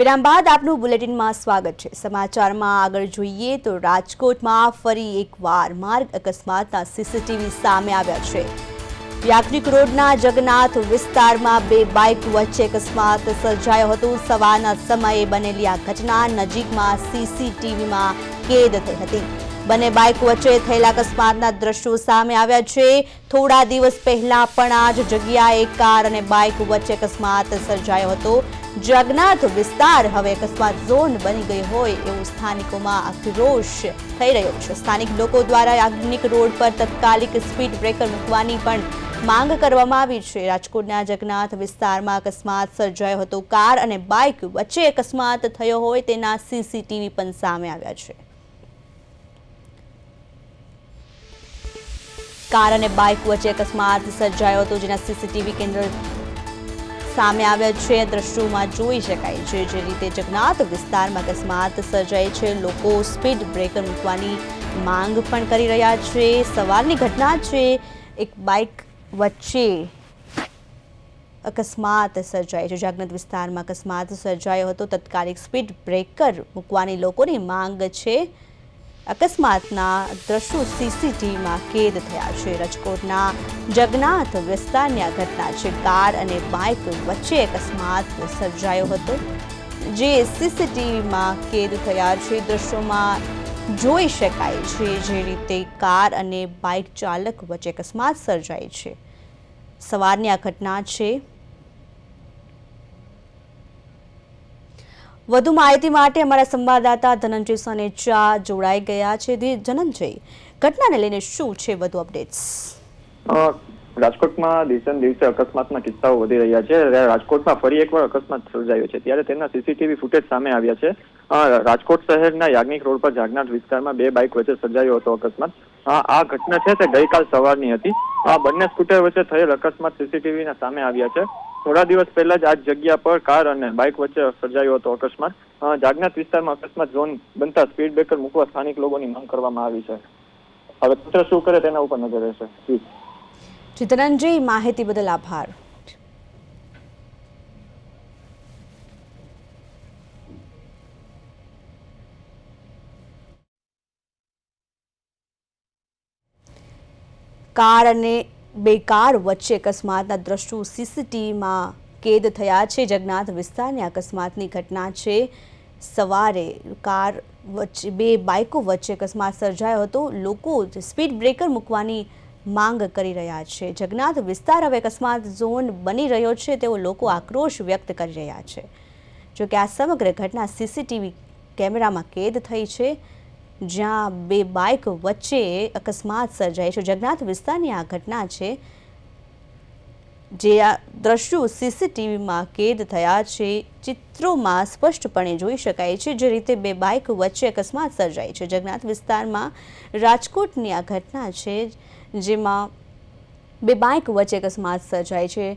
વિરામ બાદ આપનું બુલેટિનમાં સ્વાગત છે. સમાચારમાં આગળ જોઈએ તો રાજકોટમાં ફરી એકવાર માર્ગ અકસ્માતના સીસીટીવી સામે આવ્યા છે. યાત્રિક રોડના જગન્નાથ વિસ્તારમાં બે બાઇક વચ્ચે અકસ્માત સર્જાયો હતો. સવારના સમયે બનેલી આ ઘટના નજીકમાં સીસીટીવીમાં કેદ થઈ હતી. બંને બાઇક વચ્ચે થયેલા અકસ્માતના દ્રશ્યો સામે આવ્યા છે. થોડા દિવસ પહેલા પણ આ જ જગ્યાએ કાર અને બાઇક વચ્ચે અકસ્માત સર્જાયો હતો. જગન્નાથ વિસ્તાર હવે અકસ્માત ઝોન બની ગઈ હોય એવું સ્થાનિકોમાં આક્રોશ થઈ રહ્યો છે. સ્થાનિક લોકો દ્વારા આધુનિક રોડ પર તત્કાલિક સ્પીડ બ્રેકર મૂકવાની પણ માંગ કરવામાં આવી છે. રાજકોટના જગન્નાથ વિસ્તારમાં અકસ્માત સર્જાયો હતો. કાર અને બાઇક વચ્ચે અકસ્માત થયો હોય તેના સીસીટીવી પણ સામે આવ્યા છે. કાર અને બાઇક વચ્ચે અકસ્માત સર્જાયો હતો, જેના સીસીટીવી કેન્દ્ર સામે આવ્યા છે. દ્રશ્યોમાં જોઈ શકાય છે જે રીતે જગન્નાથ વિસ્તારમાં અકસ્માત સર્જાય છે. લોકો સ્પીડ બ્રેકર મૂકવાની માંગ પણ કરી રહ્યા છે. સવારની ઘટના છે, એક બાઇક વચ્ચે અકસ્માત સર્જાય છે. જાગનત વિસ્તારમાં અકસ્માત સર્જાયો હતો. તત્કાલિક સ્પીડ બ્રેકર મૂકવાની લોકોની માંગ છે. અકસ્માતના દ્રશ્યો સીસીટીવીમાં કેદ થયા છે. રાજકોટના જગન્નાથ વિસ્તારની આ ઘટના છે. કાર અને બાઇક વચ્ચે અકસ્માત સર્જાયો હતો. જે સીસીટીવીમાં કેદ થયા છે. દ્રશ્યોમાં જોઈ શકાય છે જે રીતે કાર અને બાઇક ચાલક વચ્ચે અકસ્માત સર્જાય છે. સવારની આ ઘટના છે. વધુ માહિતી માટે અમારા સંવાદદાતા ધનંજય સનેચા જોડાઈ ગયા છે. ધનંજય, ઘટનાને લઈને શું છે વધુ અપડેટ્સ? રાજકોટમાં દિવસે દિવસે અકસ્માતના કિસ્સાઓ વધી રહ્યા છે. રાજકોટમાં ફરી એકવાર અકસ્માત સર્જાયો છે. ત્યારે તેના સીસીટીવી ફૂટેજ સામે આવ્યા છે. રાજકોટ શહેરના યાજ્ઞિક રોડ પર જાગનાથ વિસ્તારમાં બે બાઇક વચ્ચે સર્જાયો હતો અકસ્માત. આ ઘટના છે તે ગઈકાલ સવારની હતી. આ બંને સ્કૂટર વચ્ચે થયેલ અકસ્માત સીસીટીવીના સામે આવ્યા છે. થોડા દિવસ પહેલા જ આ જગ્યા પર કાર અને બાઇક વચ્ચે સર્જાયો હતો અકસ્માત. જાગનાથ વિસ્તારમાં અકસ્માત ઝોન બનતા સ્પીડ બ્રેકર મૂકવા સ્થાનિક લોકોની માંગ કરવામાં આવી છે. હવે તંત્ર શું કરે તેના ઉપર નજર રહેશે. જી. જી માહિતી બદલ આભાર. કાર અને બે કાર વચ્ચે અકસ્માતના દ્રશ્યો સીસીટીવીમાં કેદ થયા છે. જગન્નાથ વિસ્તારની અકસ્માતની ઘટના છે. સવારે કાર વચ્ચે, બે બાઇકો વચ્ચે અકસ્માત સર્જાયો હતો. લોકો સ્પીડ બ્રેકર મૂકવાની માંગ કરી રહ્યા છે. જગન્નાથ વિસ્તાર હવે અકસ્માત ઝોન બની રહ્યો છે. તેવો લોકો આક્રોશ વ્યક્ત કરી રહ્યા છે. જોકે આ સમગ્ર ઘટના સીસીટીવી કેમેરામાં કેદ થઈ છે. જ્યાં બે બાઇક વચ્ચે અકસ્માત સર્જાય છે. જગન્નાથ વિસ્તારની આ ઘટના છે, જે આ દ્રશ્યો સીસીટીવીમાં કેદ થયા છે, ચિત્રોમાં સ્પષ્ટપણે જોઈ શકાય છે, જે રીતે બે બાઇક વચ્ચે અકસ્માત સર્જાય છે. જગન્નાથ વિસ્તારમાં રાજકોટની આ ઘટના છે, જેમાં બે બાઇક વચ્ચે અકસ્માત સર્જાય છે.